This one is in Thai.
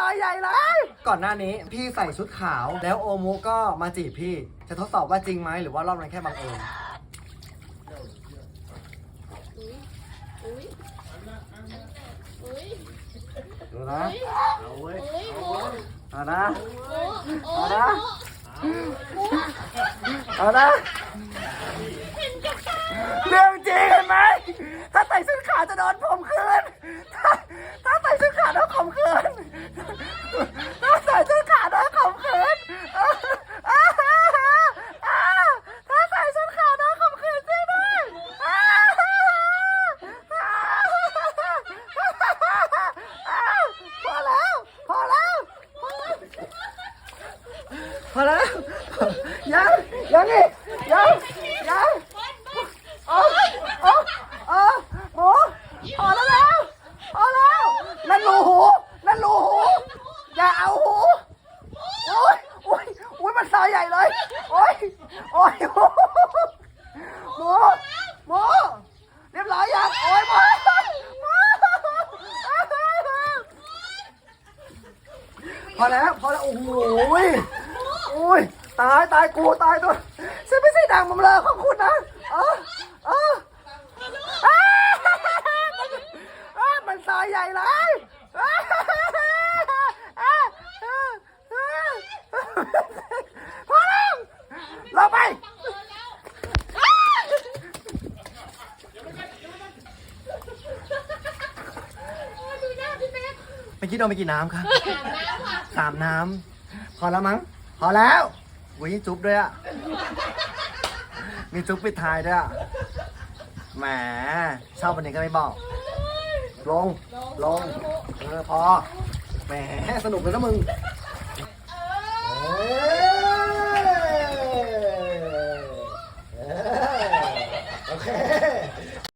ซอยใหญ่เลย ก่อนหน้านี้พี่ใส่ชุดขาว แล้วโอมุก็มาจีบพี่ จะทดสอบว่าจริงไหมหรือว่ารอบนั้นแค่บังเอิญอุ้ยอุ้ยดูนะเอาเว้ยอุ้ยโมเอานะโมโอ้เอายนะโมเอานะเรื่องจริงเห็นไหมถ้าใส่ชุดขาวจะโดนผมคืน ถ้าถ้าใส่ชุดขาวโดนข่มขืน ถ้าใส่ชุดขาวโดนข่มขืน ถ้าใส่ชุดขาวโดนข่มขืนจริงด้วยพอแล้ว พอแล้ว พ อแล้วยังยังอีกยังยังโอ้โอ้โอ้หมูพอแล้วแล้วพอแล้วนั่นรูหูนั่นรูหูอย่าเอาหูโอ้ยโอ้ยโอ้ยมันซอยใหญ่เลยโอ้ยโอ้ยหมูหมูหมูเรียบร้อยยังโอ้ยหมูพอแล้วพอแล้วโอ้โห อุ้ย ตายตายกูตายตัวฉันไม่ใช่ดังมัมเลอของคุณนะ เออเอออ้าอ้ามันซอยใหญ่เลยอ้าอ้าพอแล้วลงไปเมื่อกี้โดนไปกี่น้ำครับสามน้ำพอแล้วมั้ง พอแล้วอุ้ยจุ๊บด้วยอะ มีจุ๊บปิดท้ายด้วยอะ แหมชอบวันนี้ก็ไม่บอก ลง ลง เออพอ แหมสนุกเลยนะมึง